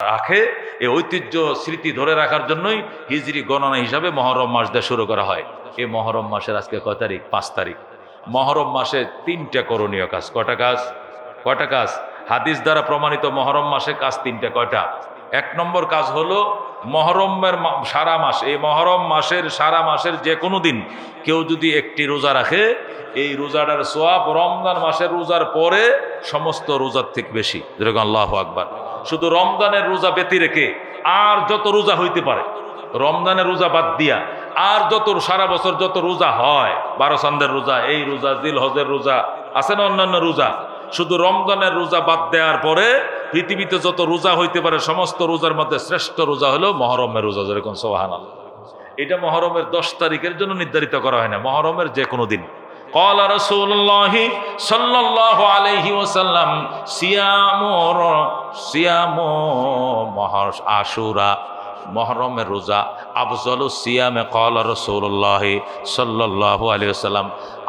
রাখে এই ঐতিহ্য স্মৃতি ধরে রাখার জন্যই হিজরি গণনা হিসাবে মহরম মাস দিয়ে শুরু করা হয়। এই মহরম মাসের আজকে কয় তারিখ? পাঁচ তারিখ। মহরম মাসে তিনটা করণীয় কাজ। কটা কাজ? কটা কাজ? হাদিস দ্বারা প্রমাণিত মহরম মাসে কাজ তিনটা, কয়টা? এক নম্বর কাজ হলো মহরমের সারা মাস। এই মহরম মাসের সারা মাসের যে কোনো দিন কেউ যদি একটি রোজা রাখে, এই রোজাটার সোয়াব রমজান মাসের রোজার পরে সমস্ত রোজার থেকে বেশি। যেরকম আল্লাহ আকবার। শুধু রমজানের রোজা ব্যতি রেখে আর যত রোজা হইতে পারে, রমজানের রোজা বাদ দিয়া আর যত সারা বছর যত রোজা হয়, বারো সন্দের রোজা, এই রোজা জিল হজের রোজা, আছে না অন্যান্য রোজা? শুধু রমজানের রোজা বাদ দেওয়ার পরে পৃথিবীতে যত রোজা হইতে পারে, সমস্ত রোজার মধ্যে শ্রেষ্ঠ রোজা হলো মহরমের রোজা, যেরকম সোহান এটা মহরমের দশ তারিখের জন্য নির্ধারিত করা হয় না, মহরমের যে কোনো দিন। قال رسول الله صلى الله عليه وسلم صيام صيام মহর আশুরা মহরমের রোজা, আফজল সিয়ামে কল রসুল্লাহ সাল্লাহ আলী সাল্লাম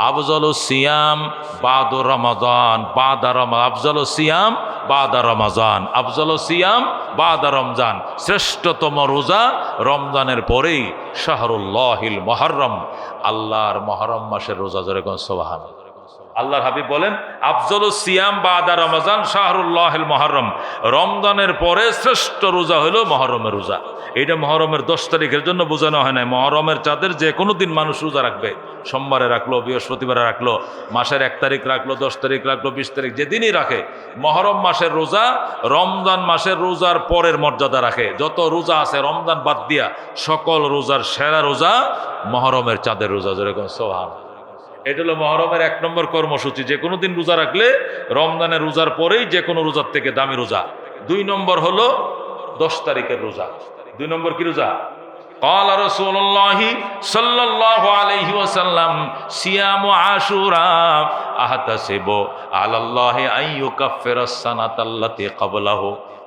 আফজল সিয়াম বাদ রমাজান বাদা আফজল সিয়াম বাদা রমাজান, আফজল সিয়াম বাদা রমজান। শ্রেষ্ঠতম রোজা রমজানের পরেই শাহরুল্লাহিল মহরম। আল্লাহর মহরম মাসের রোজা যেরকম সোবাহান আল্লাহর হাবিব বলেন, আফজল সিয়াম বা আদা রমজান শাহরুল্লাহ মহরম। রমজানের পরে শ্রেষ্ঠ রোজা হলো মহরমের রোজা। এটা মহরমের দশ তারিখের জন্য বোঝানো হয় না মহরমের চাঁদের যে কোনো দিন মানুষ রোজা রাখবে। সোমবারে রাখল, বৃহস্পতিবারে রাখল, মাসের এক তারিখ রাখল, দশ তারিখ রাখল, বিশ তারিখ, যেদিনই রাখে। মহরম মাসের রোজা রমজান মাসের রোজার পরের মর্যাদা রাখে। যত রোজা আছে রমজান বাদ দিয়া সকল রোজার সেরা রোজা মহরমের চাঁদের রোজা যেরকম সোহান। এটা হলো মহরমের এক নম্বর কর্মসূচি যে কোনো দিন রোজা রাখলে রমজানের রোজার পরেই যে কোনো রোজার থেকে দামি রোজা দুই নম্বর হলো দশ তারিখের রোজা দুই নম্বর কি রোজা قال رسول الله صلى الله عليه وسلم صيام عاشوراء احتسب على الله ان يكفر السنه التي قبله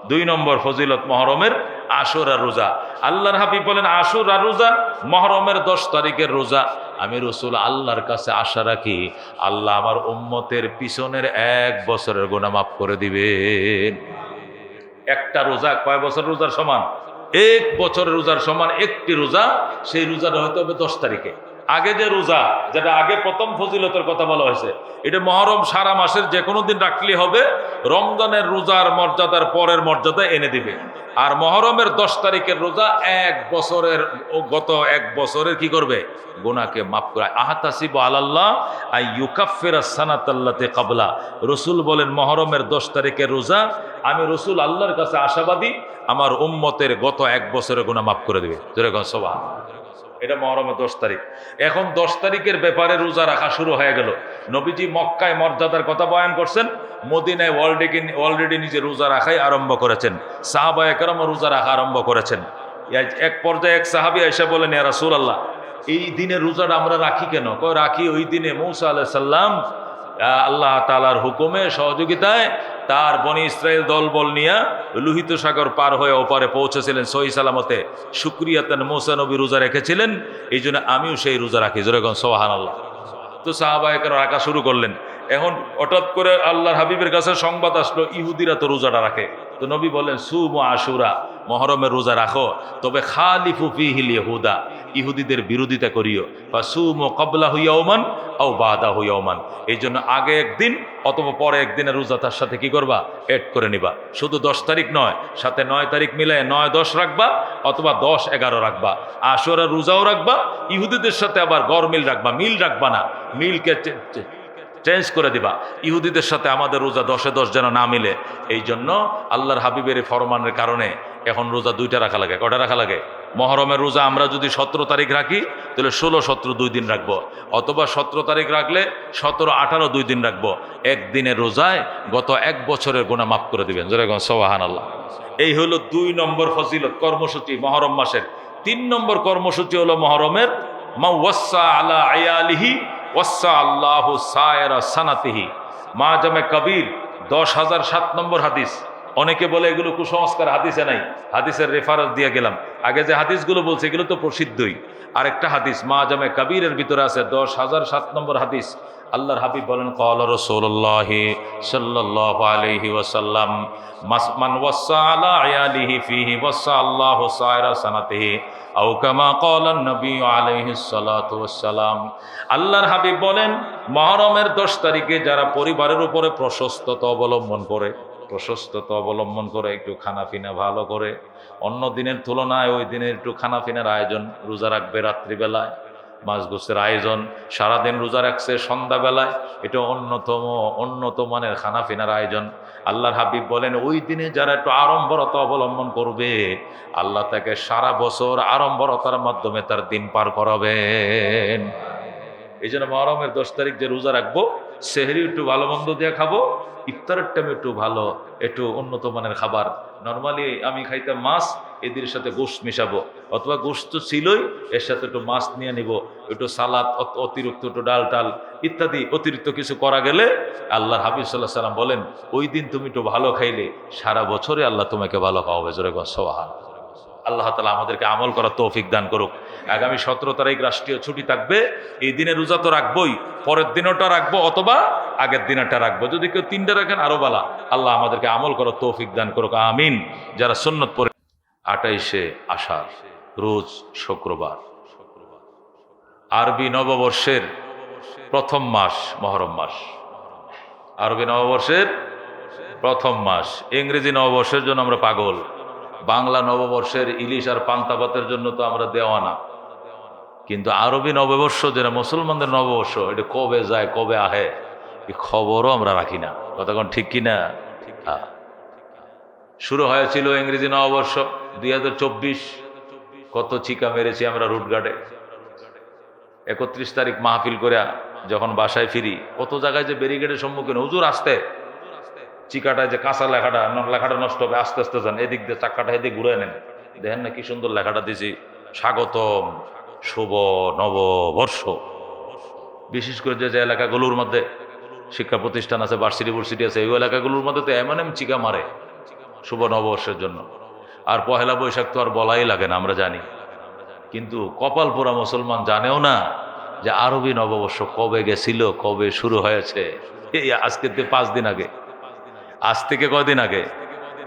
দুই নম্বর ফজিলত মহরমের আশুরা রোজা আল্লাহর হাবিব বলেন আশুরা রোজা মহরমের দশ তারিখের রোজা আমি রসুল আল্লাহর কাছে আশা রাখি, আল্লাহ আমার উম্মতের পিছনের এক বছরের গোনা মাফ করে দিবেন। একটা রোজা কয় বছর রোজার সমান? এক বছরের রোজার সমান একটি রোজা, সেই রোজাটা হয়তো হবে দশ তারিখে। আগে যে রোজা, যেটা আগে প্রথম ফজিলতের কথা বলা হয়েছে, এটা মহরম সারা মাসের যে কোনো দিন রাখলে হবে, রমজানের রোজার মর্যাদার পরের মর্যাদা এনে দিবে। আর মহরমের দশ তারিখের রোজা এক বছরের গত এক বছরের কি করবে? গোনাকে মাফ করে। আহাতাসিব আলাল্লাহ আই ইউকাফের সানাতাল্লাতে কাবলা। রসুল বলেন, মহরমের দশ তারিখের রোজা, আমি রসুল আল্লাহর কাছে আশাবাদী, আমার উম্মতের গত এক বছরের গোনা মাফ করে দেবে। যেরকম সবা এটা মহরমের দশ তারিখ। এখন দশ তারিখের ব্যাপারে রোজা রাখা শুরু হয়ে গেল। নবীজি মক্কায় মর্যাদার কথা বয়ান করছেন, মদিনায় অলরেডি অলরেডি নিজে রোজা রাখাই আরম্ভ করেছেন। সাহাবা একরম রোজা রাখা আরম্ভ করেছেন। এক- পর্যায়ে এক সাহাবি এসে বলেন, ইয়া রাসূল আল্লাহ এই দিনে রোজাটা আমরা রাখি কেন? রাখি ওই দিনে মৌসা আলাহ সাল্লাম আল্লাহ তালার হুকুমে, সহযোগিতায় তার বনি ইসরায়েল দলবল নিয়ে লুহিত সাগর পার হয়ে ওপারে পৌঁছেছিলেন, সহি সালামতে। শুক্রিয়াতেন মোসা নবী রোজা রেখেছিলেন এই জন্য আমিও সেই রোজা রাখি। জোরেগন সোহান আল্লাহ তো সাহাবাহিকের রাখা শুরু করলেন। এখন হঠাৎ করে আল্লাহর হাবিবের কাছে সংবাদ আসলো, ইহুদিরা তো রোজাটা রাখে। তো নবী বলেন সুম আশুরা। মহরমের রোজা রাখো। তবে খালিফু ফিহিল ইহুদা, ইহুদিদের বিরোধিতা করিও। বা সুম কবলা হইয়া ওমান ও বাদা হইয়া ওমান এই জন্য আগে একদিন অথবা পরে একদিনের রোজা তার সাথে কি করবা? এড করে নিবা। শুধু দশ তারিখ নয়, সাথে নয় তারিখ মিলে নয় দশ রাখবা অথবা দশ এগারো রাখবা। আশুরা রোজাও রাখবা, ইহুদিদের সাথে আবার গড় মিল রাখবা। মিল রাখবা না। মিলকে চেঞ্জ করে দিবা। ইহুদিদের সাথে আমাদের রোজা দশে দশ যেন না মিলে এই জন্য আল্লাহর হাবিবের ফরমানের কারণে এখন রোজা দুইটা রাখা লাগে। কটা রাখা লাগে? মহরমের রোজা আমরা যদি সতেরো তারিখ রাখি, তাহলে ষোলো, সতেরো দুই দিন রাখব। অথবা সতেরো তারিখ রাখলে সতেরো, আঠারো দুই দিন রাখব। একদিনের রোজায় গত এক বছরের গোনা মাফ করে দিবেন। যেরকম সোহান আল্লাহ এই হলো দুই নম্বর ফজিলত, কর্মসূচি মহরম মাসের। তিন নম্বর কর্মসূচি হলো মহরমের মা ওয়াসা আলা আয়ালিহি ওয়াসা আল্লাহ সায়রা সানাতিহি। মা জামে কবির, দশ হাজার সাত নম্বর হাদিস। অনেকে বলে এগুলো কুসংস্কার, হাদিসে নাই। হাদিসের রেফারেন্স দিয়ে গেলাম। আগে যে হাদিসগুলো বলছে, এগুলো তো প্রসিদ্ধই। আরেকটা হাদিস মা জামে কাবিরের ভিতরে আছে দশ হাজার সাত নম্বর হাদিস। আল্লাহর হাবিব বলেন কল রসোল্লাহ সাল্লাহ আলহি ওয়াসাল্লাম, মাস- মান ওয়াসা আলা আয়ালিহি ফিহি ওয়াসা আল্লাহ সায়রা সানাতিহি। নবী আল্লাহর হাবিব বলেন, মহরমের দশ তারিখে যারা পরিবারের উপরে প্রশস্ততা অবলম্বন করে, প্রশস্ততা অবলম্বন করে, একটু খানাপিনা ভালো করে, অন্য দিনের তুলনায় ওই দিনের একটু খানাপিনার আয়োজন, রোজা রাখবে রাত্রিবেলায় মাছ গোছের আয়োজন, সারাদিন রোজা রাখছে সন্ধ্যাবেলায়, এটা অন্যতম উন্নত মানের খানাপিনার আয়োজন। আল্লাহর হাবিব বলেন ওই দিনে যারা একটু আড়ম্বরতা অবলম্বন করবে আল্লাহ তাকে সারা বছর আড়ম্বরতার মাধ্যমে তার দিন পার করাবেন। এই জন্য মহরমের দশ তারিখ যে রোজা রাখব সেহরি একটু ভালো মন্দ দিয়ে খাব ইফতারের টাইমে একটু ভালো, একটু উন্নত মানের খাবার। নর্মালি আমি খাইতাম মাছ, এদের সাথে গোস্ত মিশাবো। অথবা গোস্ত তো ছিলই, এর সাথে একটু মাছ নিয়ে নিব, একটু সালাদ অতিরিক্ত একটু ডাল টাল ইত্যাদি, অতিরিক্ত কিছু করা গেলে আল্লাহ হাফিজ সাল্লাহ সাল্লাম বলেন, ওই দিন তুমি একটু ভালো খাইলে, সারা বছরে আল্লাহ তোমাকে ভালো খাওয়াবে। জোরে সোহান আল্লাহ তালা আমাদেরকে আমল করার তৌফিক দান করুক। আগামী সতেরো তারিখ রাষ্ট্রীয় ছুটি থাকবে, এই দিনে রোজা তো রাখবোই, পরের দিনটা রাখব অথবা আগের দিনটা রাখব। যদি কেউ তিনটা রাখেন, আরও বালা। আল্লাহ আমাদেরকে আমল করার তৌফিক দান করুক, আমিন। যারা সন্ন্যত পরে আটাইশে আষাঢ়, রোজ শুক্রবার। আরবি নববর্ষের প্রথম মাস, মহরম মাস। আরবি নববর্ষের প্রথম মাস, ইংরেজি নববর্ষের জন্য আমরা পাগল। বাংলা নববর্ষের ইলিশ আর পান্তাপাতের জন্য তো আমরা দেওয়া না কিন্তু আরবি নববর্ষ যেটা, মুসলমানদের নববর্ষ, এটা কবে যায়, কবে আহে এই খবরও আমরা রাখি না। কতক্ষণ ঠিক কিনা হ্যাঁ। শুরু হয়েছিল ইংরেজি নববর্ষ, দুই হাজার চব্বিশ। কত চিকা মেরেছি আমরা রুটগার্ডে একত্রিশ তারিখ মাহফিল করে যখন বাসায় ফিরি, কত জায়গায় যে ব্যারিকেডের সম্মুখীন, হুজুর আসতে চিকাটায় যে কাঁচা লেখাটা লেখাটা নষ্ট হবে, আস্তে আস্তে যান, এদিক দিয়ে চাক্কাটা এদিকে ঘুরে নেন। দেখেন না কি সুন্দর লেখাটা দিয়েছি স্বাগতম, শুভ নববর্ষ। বিশেষ করে যে যে এলাকাগুলোর মধ্যে শিক্ষা প্রতিষ্ঠান আছে ভার্সিটি ভার্সিটি আছে, এই এলাকাগুলোর মধ্যে তো এমন এমন চিকা মারে শুভ নববর্ষের জন্য। আর পহেলা বৈশাখ তো আর বলাই লাগে না, আমরা জানি। কিন্তু কপাল পোড়া মুসলমান জানেও না যে আরবি নববর্ষ কবে গেছিল, কবে শুরু হয়েছে। এই আজকে থেকে পাঁচ দিন আগে। আজ থেকে কয়দিন আগে?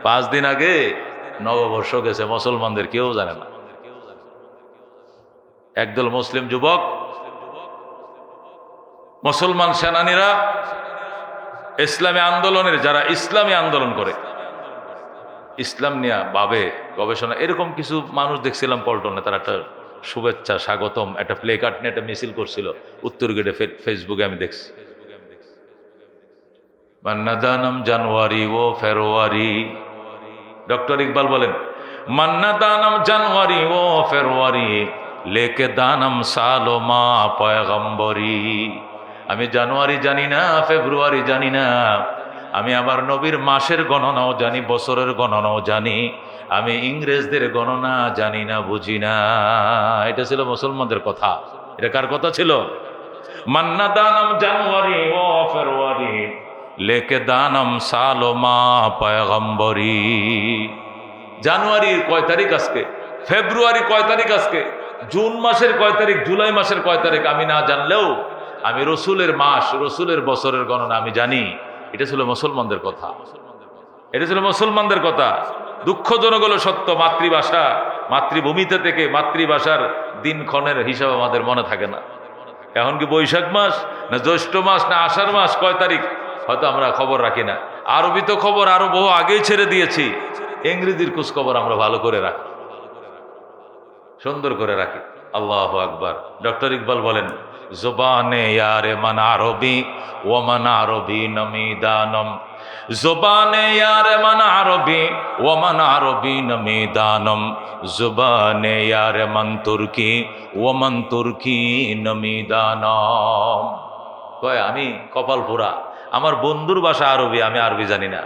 পাঁচ দিন আগে নববর্ষ গেছে, মুসলমানদের কেউ জানে না। একদল মুসলিম যুবক, মুসলমান সেনানীরা ইসলামী আন্দোলনের, যারা ইসলামী আন্দোলন করে, ইসলাম নিয়ে ভাবে, গবেষণা, এরকম কিছু মানুষ দেখছিলাম পল্টনে, তারা একটা শুভেচ্ছা, স্বাগতম, একটা প্লে কার্ড নিয়ে একটা মিছিল করছিল উত্তর গেটে ফেসবুকে আমি দেখছি। মান্নাদানম জানুয়ারি ও ফেব্রুয়ারি। ডক্টর ইকবাল বলেন মান্নাদানম জানুয়ারি ও ফেব্রুয়ারি, লেকে দানম সালো মা পয়গম্বরি। আমি জানুয়ারি জানি না, ফেব্রুয়ারি জানি না। আমি আমার নবীর মাসের গণনাও জানি, বছরের গণনাও জানি। আমি ইংরেজদের গণনা জানি না, বুঝি না। এটা ছিল মুসলমানদের কথা। এটা কার কথা ছিল? মান্না দানম জানুয়ারি ও ফেব্রুয়ারি লেকে দানম সালো মা পয়গম্বরি। জানুয়ারির কয় তারিখ আজকে? ফেব্রুয়ারি কয় তারিখ আজকে? জুন মাসের কয় তারিখ, জুলাই মাসের কয় তারিখ? আমি না জানলেও আমি রসুলের মাস, রসুলের বছরের গণনা আমি জানি। এটা ছিল মুসলমানদের কথা। এটা ছিল মুসলমানদের কথা। দুঃখজনক হলো সত্য, মাতৃভাষা, মাতৃভূমিতে থেকে মাতৃভাষার দিনক্ষণের হিসাব আমাদের মনে থাকে না। এখন কি বৈশাখ মাস, না জ্যৈষ্ঠ মাস, না আষাঢ় মাস? কয় তারিখ? হয়তো আমরা খবর রাখি না। আরবি তো খবর, আরও বহু আগেই ছেড়ে দিয়েছি। ইংরেজির খোঁজ খবর আমরা ভালো করে রাখি। সুন্দর করে রাখি। আল্লাহ আকবার। ডক্টর ইকবাল বলেন জোবানে ইয়ারে মান আরবি ও মান আরবি নমি দানম জোবানে ইয়ারে মান আরবি ও মান আরবি নমি দানম জুবানে ইয়ারে মান তুর্কি ও মান তুর্কি নমি দানম কয়, আমি কপাল পোড়া আমার বন্ধুর ভাষা আরবি, আমি আরবি জানি না।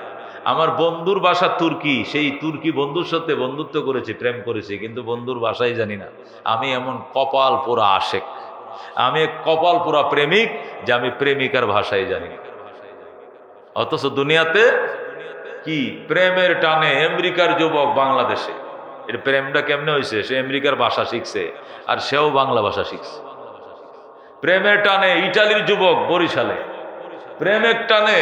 আমার বন্ধুর ভাষা তুর্কি, সেই তুর্কি বন্ধুর সাথে বন্ধুত্ব করেছি, প্রেম করেছি, কিন্তু বন্ধুর ভাষাই জানি না। আমি এমন কপাল পোড়া আশেক। আমি কপাল পোড়া প্রেমিক যে আমি প্রেমিকার ভাষায় জানি। অথচ দুনিয়াতে কি? প্রেমের টানে আমেরিকার যুবক বাংলাদেশে। এর প্রেমটা কেমনে হয়েছে সে আমেরিকার ভাষা শিখছে আর সেও বাংলা ভাষা শিখছে। প্রেমের টানে ইটালির যুবক বরিশালে। প্রেমের টানে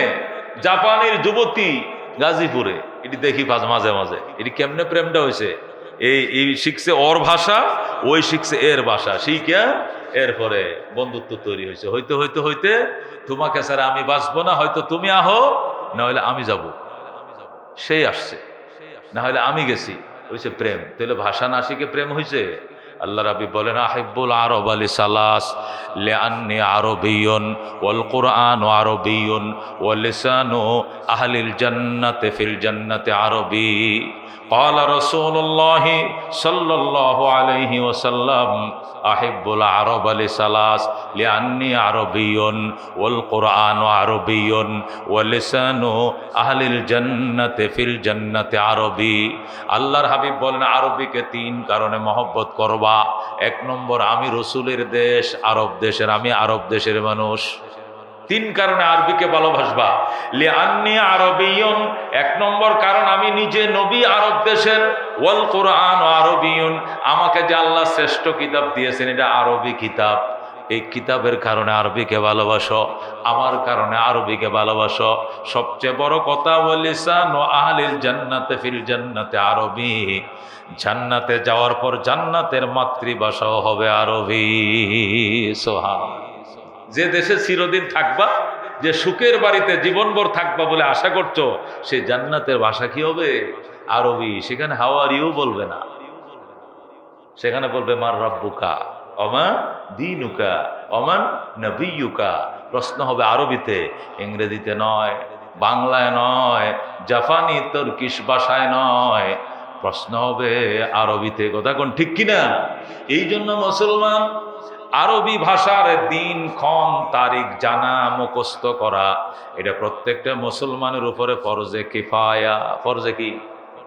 জাপানের যুবতী গাজীপুরে। এটি দেখি মাঝে মাঝে এটি কেমনে প্রেমটা হয়েছে এই এই শিখছে ওর ভাষা, ওই শিখছে এর ভাষা। শিখা এরপরে বন্ধুত্ব তৈরি হয়েছে। হইতে হইতে হইতে তোমাকে স্যার আমি বাঁচবো না, হয়তো তুমি আহো না হলে আমি যাব। সেই আসছে। না হলে আমি গেছি। হয়েছে প্রেম। তাহলে ভাষা না শিখে প্রেম হয়েছে আল্লাহ রাবি বলেন আহিবুল আরব আলী সালাস লে আন্নি আরবিয়ন ওয়াল কোরআন আরবিয়ন ওয়াল লিসানু আহলিল জান্নাতে ফিল জান্নাতে আরবি قال رسول الله صلى الله عليه وسلم أحب العرب لثلاث لأني عربي والقرآن عربي ولسان أهل الجنة في الجنة عربي আল্লাহর হাবিব বলেন আরবিকে তিন কারণে মহব্বত করবা এক নম্বর আমি রসুলের দেশ, আরব দেশের, আমি আরব দেশের মানুষ। তিন কারণে আরবিকে ভালোবাসবা। লিআন্নি আরবিয়ন, এক নম্বর কারণ আমি নিজে নবী আরব দেশের। ওয়াল কোরআন আরবিয়ন, আমাকে যে আল্লাহ শ্রেষ্ঠ কিতাব দিয়েছেন, এটা আরবি কিতাব। এই কিতাবের কারণে আরবিকে ভালোবাসো, আমার কারণে আরবিকে ভালোবাসো। সবচেয়ে বড় কথা বলিসান ও আহলিল জান্নাতে ফিল জান্নাতে আরবি। জান্নাতে যাওয়ার পর জান্নাতের মাতৃভাষাও হবে আরবি। সোহা যে দেশে চিরদিন থাকবা, যে সুখের বাড়িতে জীবনভর থাকবা বলে আশা করছ সেই জান্নাতের ভাষা কি হবে? আরবি। সেখানে হাওয়ারিও বলবে না। সেখানে বলবে, মার রব্বুকা। অমা দিনুকা, অমান নবিয়ুকা। প্রশ্ন হবে আরবিতে, ইংরেজিতে নয়, বাংলায় নয়, জাপানি, তর্কিশ ভাষায় নয়। প্রশ্ন হবে আরবিতে, কথা কোন ঠিক কিনা? এই জন্য মুসলমান, আরবি ভাষার দিন, ক্ষণ, তারিখ জানা, মুখস্থ করা, এটা প্রত্যেকটা মুসলমানের উপরে ফরজে কেফায়া। ফরজে কি?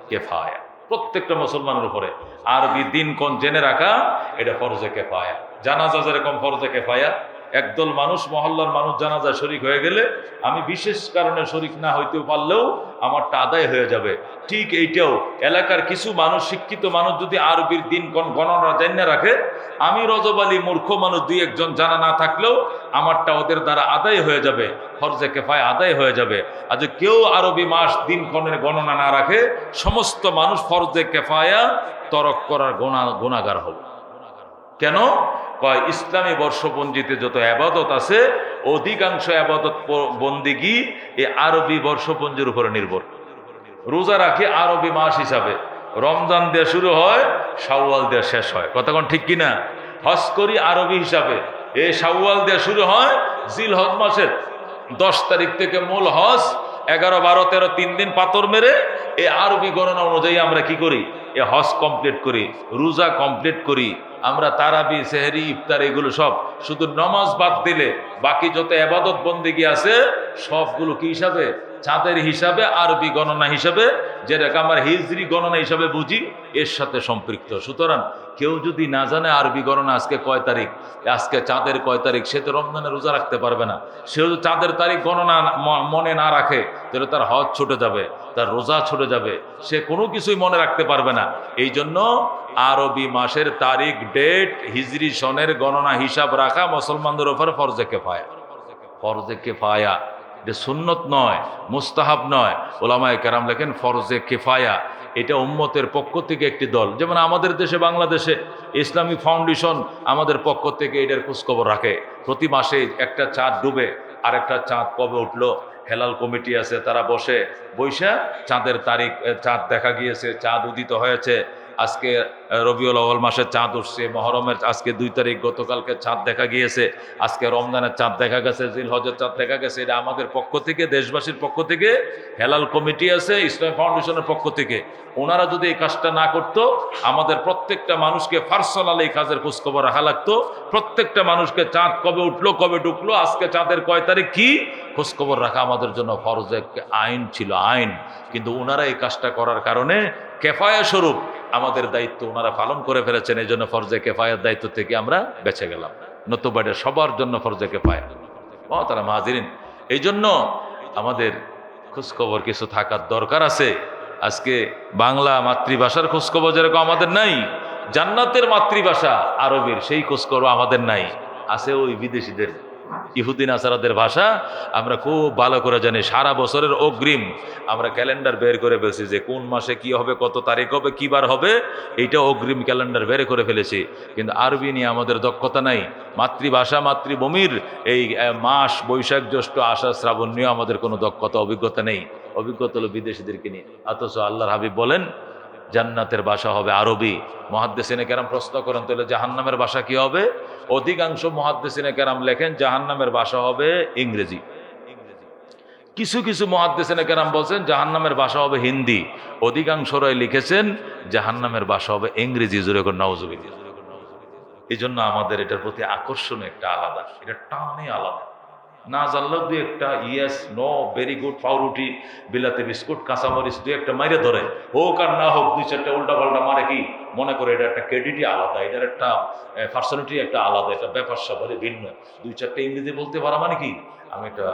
কেফায়া। প্রত্যেকটা মুসলমানের উপরে। আরবি দিন কোন জেনে রাখা? এটা ফরজে কেফায়া। জানাজা যেরকম ফরজে কেফায়া একদল মানুষ মহল্লার মানুষ জানাজা শরিক হয়ে গেলে আমি বিশেষ কারণে শরিক না হইতেও পারলেও আমারটা আদায় হয়ে যাবে। ঠিক এইটাও। এলাকার কিছু মানুষ, শিক্ষিত মানুষ যদি আরবির দিন গণনা জানিয়ে রাখে, আমি রজবালি মূর্খ মানুষ দুই একজন জানা না থাকলেও আমারটা ওদের দ্বারা আদায় হয়ে যাবে। ফরজে কেফায় আদায় হয়ে যাবে। যে কেউ আরবি মাস দিন কনের গণনা না রাখে, সমস্ত মানুষ ফরজে কেফায়া তরক করার গোনা গুণাগার হবে। কেন? কয় ইসলামী বর্ষপঞ্জিতে যত আবাদত আছে, অধিকাংশ আবাদত বন্দিগি এই আরবি বর্ষপঞ্জির উপরে নির্ভর রোজা রাখি আরবি মাস হিসাবে। রমজান দিয়ে শুরু হয়, শাওয়াল দিয়ে শেষ হয়। কতক্ষণ ঠিক কিনা? হজ করি আরবি হিসাবে। এই শাওয়াল দিয়ে শুরু হয় জিল হজ মাসের দশ তারিখ থেকে মূল হজ এগারো, বারো, তেরো, তিন দিন পাথর মেরে এই আরবি গণনা অনুযায়ী আমরা কি করি? এ হজ কমপ্লিট করি, রোজা কমপ্লিট করি, আমরা তারাবি, সেহেরি, ইফতার এগুলো সব শুধু নমাজ বাদ দিলে বাকি যত আবাদত বন্দিগি আছে সবগুলো কি হিসাবে? চাঁদের হিসাবে, আরবি গণনা হিসাবে যেটাকে আমার হিজরি গণনা হিসাবে বুঝি, এর সাথে সম্পৃক্ত। সুতরাং কেউ যদি না জানে আরবি গণনা আজকে কয় তারিখ, আজকে চাঁদের কয় তারিখ, সে তো রমজানে রোজা রাখতে পারবে না। সেও যদি চাঁদের তারিখ গণনা মনে না রাখে, তাহলে তার হজ ছুটে যাবে, তার রোজা ছুটে যাবে। সে কোনো কিছুই মনে রাখতে পারবে না। এই জন্য আরবি মাসের তারিখ, ডেট, হিজরি সনের গণনা হিসাব রাখা মুসলমানদের ওপর ফরজে কেফায়া। ফরজে কেফায়া। এটা সুন্নত নয়, মুস্তাহাব নয়। ওলামায় কেরাম লেখেন, ফরজে কেফায়া। এটা উম্মতের পক্ষ থেকে একটি দল। যেমন আমাদের দেশে, বাংলাদেশে ইসলামী ফাউন্ডেশন আমাদের পক্ষ থেকে এটার খোঁজখবর রাখে। প্রতি মাসে একটা চাঁদ ডুবে আর একটা চাঁদ কবে উঠল? হেলাল কমিটি আছে, তারা বসে বৈশা চাঁদের তারিখ চাঁদ দেখা গিয়েছে, চাঁদ উদিত হয়েছে। আজকে রবিউল আউয়াল মাসের চাঁদ উঠছে, মহরমের আজকে দুই তারিখ, গতকালকে চাঁদ দেখা গিয়েছে, আজকে রমজানের চাঁদ দেখা গেছে জিল হজের চাঁদ দেখা গেছে, এটা আমাদের পক্ষ থেকে, দেশবাসীর পক্ষ থেকে, হেলাল কমিটি আছে, ইসলাম ফাউন্ডেশনের পক্ষ থেকে, ওনারা যদি এই কাজটা না করতো, আমাদের প্রত্যেকটা মানুষকে পার্সোনাল এই কাজের খোঁজখবর রাখা লাগতো, প্রত্যেকটা মানুষকে চাঁদ কবে উঠল, কবে ঢুকলো, আজকে চাঁদের কয় তারিখ কি? খোঁজখবর রাখা আমাদের জন্য ফরজ আইন ছিল, আইন, কিন্তু ওনারা এই কাজটা করার কারণে কেফায়া স্বরূপ আমাদের দায়িত্ব ওনারা পালন করে ফেলেছেন, এই জন্য ফরজে কেফায়ের দায়িত্ব থেকে আমরা বেঁচে গেলাম। নতুবা এটা সবার জন্য ফরজে কেফায়া ও তারা মাহাজিরিন, এই জন্য আমাদের খোঁজখবর কিছু থাকার দরকার আছে। আজকে বাংলা মাতৃভাষার খোঁজখবর যেরকম আমাদের নাই, জান্নাতের মাতৃভাষা আরবের সেই খোঁজখবর আমাদের নাই। আছে ওই বিদেশিদের। ইহুদিন আসারাদের ভাষা, আমরা খুব ভালো করে জানি, সারা বছরের অগ্রিম আমরা ক্যালেন্ডার বের করে ফেলছি যে কোন মাসে কি হবে, কত তারিখ হবে, কি বার হবে, এইটা অগ্রিম ক্যালেন্ডার বের করে ফেলেছি। কিন্তু আরবি নিয়ে আমাদের দক্ষতা নাই, মাতৃভাষা, মাতৃভূমির এই মাস, বৈশাখ, জ্যৈষ্ঠ, আষাঢ়, শ্রাবণ নিয়ে আমাদের কোনো দক্ষতা, অভিজ্ঞতা নেই। অভিজ্ঞতা হলো বিদেশিদেরকে নিয়ে। অথচ আল্লাহর হাবিব বলেন, জান্নাতের ভাষা হবে আরবি। মহাদ্দেসিনে কেরাম প্রশ্ন করেন, তাহলে জাহান্নামের ভাষা কি হবে? অধিকাংশ মহাদ্দেসিনে কেরাম লেখেন, জাহান্নামের ভাষা হবে ইংরেজি। কিছু কিছু মহাদ্দেসিনে কেরাম বলছেন, জাহান্নামের ভাষা হবে হিন্দি। অধিকাংশরাই লিখেছেন, জাহান্নামের ভাষা হবে ইংরেজি জুড়ে করে নওজুবিল্লাহ এই জন্য আমাদের এটার প্রতি আকর্ষণ একটা আলাদা, এটা টানে আলাদা। না জানলেও দুই একটা ইয়েস নো ভেরি গুড পাউরুটি, বিলাতে বিস্কুট, কাঁচামরিচ দু একটা মাইরে ধরে। হোক আর না হোক, দুই চারটা উল্টা পাল্টা মারে কি? মনে করে এটা একটা ক্রেডিটই আলাদা, এটার একটা পার্সোনালিটি একটা আলাদা একটা ব্যাপার স্যাপারে ভিন্ন। দুই চারটা ইংরেজি বলতে পারা মানে কি? আমি একটা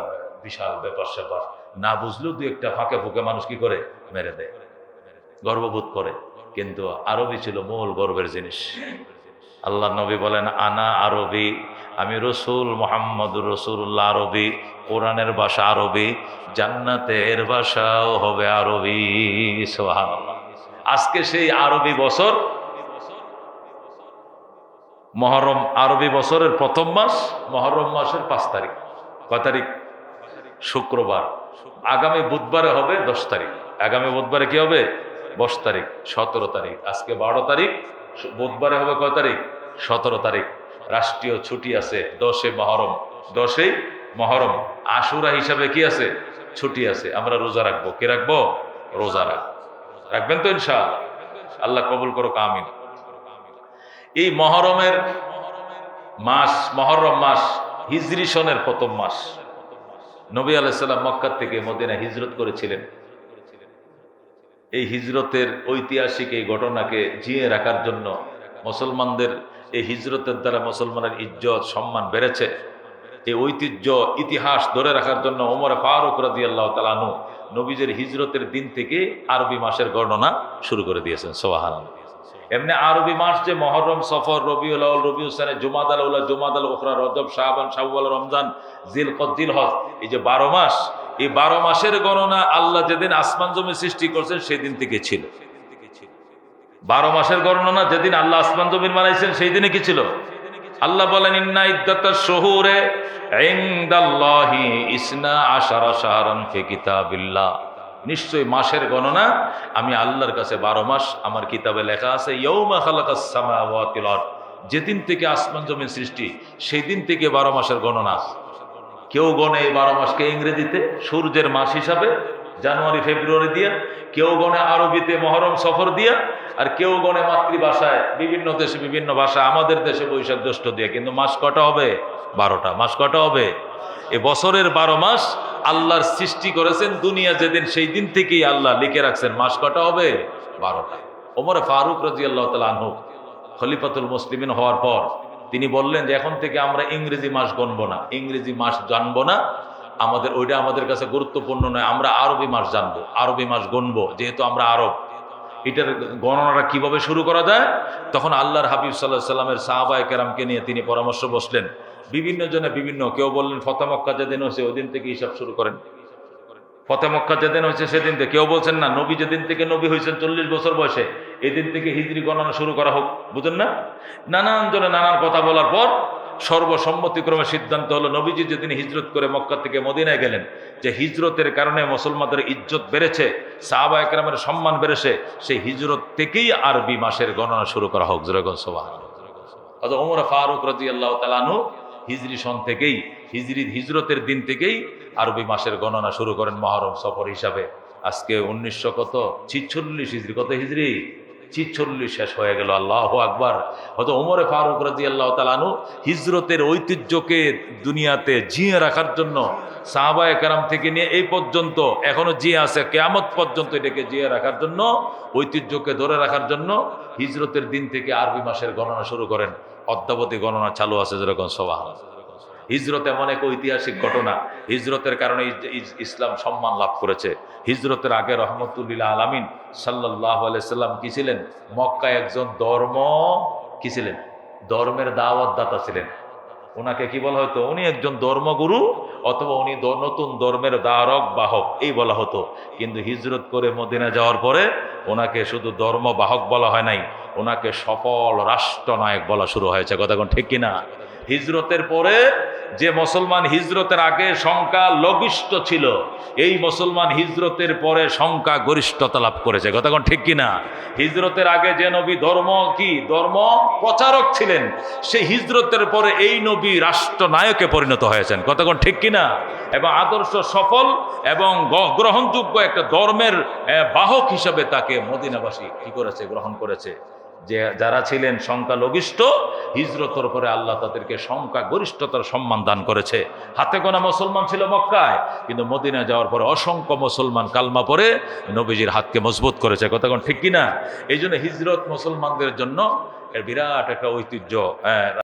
বিশাল ব্যাপার স্যাপার। না বুঝলেও দুই একটা ফাঁকে ফুঁকে মানুষ কি করে? মেরে দেয়। গর্ববোধ করে। কিন্তু আরবি ছিল মূল গর্বের জিনিস। আল্লাহ নবী বলেন, আনা আরবি, আমি রসুল মোহাম্মদ রসুল্লাহ আরবি, কোরআনের ভাষা আরবি, জান্নাতের ভাষাও হবে আরবি। সোহান আজকে সেই আরবি বছর, মহরম আরবি বছরের প্রথম মাস, মহরম মাসের পাঁচ তারিখ। কয় তারিখ? শুক্রবার। আগামী বুধবারে হবে দশ তারিখ। আগামী বুধবারে কি হবে? দশ তারিখ, সতেরো তারিখ। আজকে বারো তারিখ, বুধবারে হবে কয় তারিখ? সতেরো তারিখ। রাষ্ট্রীয় ছুটি আছে দশে মহরম। দশে মহরম। আশুরা হিসাবে কি আছে? ছুটি আছে। আমরা রোজা রাখব। কে রাখব? রোজা রাখ। রাখবেন তো ইনশাআল্লাহ। আল্লাহ কবুল করো কামিন এই মহরমের মাস, মহরম মাস হিজরি সনের প্রথম মাস। নবী আলাইসাল্লাম মক্কার থেকে মদিনা হিজরত করেছিলেন। এই হিজরতের ঐতিহাসিক এই ঘটনাকে জিয়ে রাখার জন্য মুসলমানদের এই হিজরতের দ্বারা মুসলমানের ইজ্জত, সম্মান বেড়েছে। এই ঐতিহ্য, ইতিহাস ধরে রাখার জন্য ওমর ফারুক রাজি আল্লাহ তালানু নবীজের হিজরতের দিন থেকে আরবি মাসের গণনা শুরু করে দিয়েছেন সোহান এমনি আরবি মাস যে মহরম, সফর, রবিউল রবি হুসানে জুমাদ আল উল্লাহ জুমাদ আল ওখরা রজব শাহবান শাহওয়াল রমজান জিল কদ্দিল হজ এই যে বারো মাস, এই বারো মাসের গণনা আল্লাহ যেদিন আসমান জমি সৃষ্টি করছেন, সেদিন থেকে ছিল। বারো মাসের গণনা যেদিন আল্লাহ আসমান জমিন বানাইছেন, সেই দিনে কি ছিল? আল্লাহ বলেন, ইন্না ইদ্দাতা শহুরে ইনদাল্লাহি ইসনা আশারা শাহরান ফি কিতাবিল্লাহ। নিশ্চয় মাসের গণনা, আমি আল্লাহর কাছে বারো মাস, আমার কিতাবে লেখা আছে ইয়ৌমা খালাকাস সামাওয়াতিল আরদ। যেদিন থেকে আসমান জমিন সৃষ্টি সেই দিন থেকে বারো মাসের গণনা। কেউ গণে এই বারো মাসকে ইংরেজিতে সূর্যের মাস হিসাবে জানুয়ারি, ফেব্রুয়ারি দিয়া, কেউ গণে আরবিতে মহরম সফর দিয়া, আর কেউ গণে মাতৃভাষায় বিভিন্ন দেশে বিভিন্ন ভাষা, আমাদের দেশে বৈশাখ জ্যৈষ্ঠ দিয়ে। কিন্তু মাস কটা হবে? বারোটা। মাস কটা হবে? এ বছরের বারো মাস আল্লাহর সৃষ্টি করেছেন দুনিয়া যেদিন, সেই দিন থেকেই আল্লাহ লিখে রাখছেন। মাস কটা হবে? বারোটা। ওমর ফারুক রাজি আল্লাহ তালা আনহু, খলিফাতুল মুসলিমিন হওয়ার পর তিনি বললেন যে, এখন থেকে আমরা ইংরেজি মাস গণবো না। ইংরেজি মাস জানব না। আমাদের, ওইটা আমাদের কাছে গুরুত্বপূর্ণ নয়, আমরা আরবি মাস জানব, আরবি মাস গণবো, যেহেতু আমরা আরব। এটার গণনাটা কীভাবে শুরু করা যায়? তখন আল্লাহর হাবিব সাল্লাহ সাল্লামের সাহাবায় কেরামকে নিয়ে তিনি পরামর্শ বসলেন। বিভিন্ন জনে বিভিন্ন, কেউ বললেন ফতামক্কা যেদিন হয়েছে ওই দিন থেকে হিসাব শুরু করেন। ফতেমক্কা যেদিন হয়েছে, সেদিন থেকে। কেউ বলছেন, না, নবী যেদিন থেকে নবী হয়েছেন চল্লিশ বছর বয়সে, এদিন থেকে হিজরি গণনা শুরু করা হোক। বুঝেন না? নানান জনে নানান কথা বলার পর সর্বসম্মতিক্রমে সিদ্ধান্ত হলো নবীজি যেদিন হিজরত করে মক্কা থেকে মদিনায় গেলেন, যে হিজরতের কারণে মুসলমানদের ইজ্জত বেড়েছে, সাহাবা একরামের সম্মান বেড়েছে, সেই হিজরত থেকেই আরবি মাসের গণনা শুরু করা হোক জোরাগন সভা ওমর ফারুক রাজি আল্লাহ তালানু হিজরি সন থেকেই, হিজরি হিজরতের দিন থেকেই আরবি মাসের গণনা শুরু করেন মহরম সফর হিসাবে। আজকে উনিশশো কত? ছিচল্লিশ হিজরি। কত হিজরি? ছিচল্লিশ শেষ হয়ে গেল, আল্লাহ আকবার। হয়তো ওমরে ফারুক রাজি আল্লাহ তালানু হিজরতের ঐতিহ্যকে দুনিয়াতে জিয়ে রাখার জন্য সাহাবায় কারাম থেকে নিয়ে এই পর্যন্ত, এখনও জিয়ে আছে, কেয়ামত পর্যন্ত এটাকে জিয়ে রাখার জন্য, ঐতিহ্যকে ধরে রাখার জন্য হিজরতের দিন থেকে আরবি মাসের গণনা শুরু করেন। অদ্যাবধি গণনা চালু আছে যেরকম সবাহ। হিজরত এমন এক ঐতিহাসিক ঘটনা, হিজরতের কারণে ইস- ইস- ইসলাম সম্মান লাভ করেছে। হিজরতের আগে রহমতুল্লিল্লাহ আলামিন সাল্লাহ সাল্লাম কি ছিলেন? মক্কায় একজন ধর্ম কি ছিলেন? ধর্মের দাওয়াত দাতা ছিলেন। ওনাকে কি বলা হতো? উনি একজন ধর্মগুরু অথবা উনি নতুন ধর্মের দ্বারক, বাহক, এই বলা হতো। কিন্তু হিজরত করে মদিনা যাওয়ার পরে ওনাকে শুধু ধর্ম বাহক বলা হয় নাই, ওনাকে সফল রাষ্ট্রনায়ক বলা শুরু হয়েছে। কথা ঠিক কিনা? হিজরতের পরে যে মুসলমান হিজরতের আগে সংখ্যা লঘিষ্ঠ ছিল, এই মুসলমান হিজরতের পরে সংখ্যা গরিষ্ঠতা লাভ করেছে। কোন ঠিক কিনা? হিজরতের আগে যে নবী ধর্ম কি? ধর্ম প্রচারক ছিলেন। সেই হিজরতের পরে এই নবী রাষ্ট্রনায়কে পরিণত হয়েছেন। কতক্ষণ ঠিক কিনা? এবং আদর্শ সফল এবং গ্রহণযোগ্য একটা ধর্মের বাহক হিসাবে তাকে মদিনাবাসী কি করেছে? গ্রহণ করেছে। যে যারা ছিলেন শঙ্কা লঘিষ্ঠ হিজরতের পরে আল্লাহ তাদেরকে সংখ্যা গরিষ্ঠতার সম্মান দান করেছে। হাতে গোনা মুসলমান ছিল মক্কায়, কিন্তু মদিনা যাওয়ার পরে অসংখ্য মুসলমান কালমা পরে নবীজির হাতকে মজবুত করেছে। কথা ঠিক কিনা? এই জন্য হিজরত মুসলমানদের জন্য এর বিরাট একটা ঐতিহ্য হ্যাঁ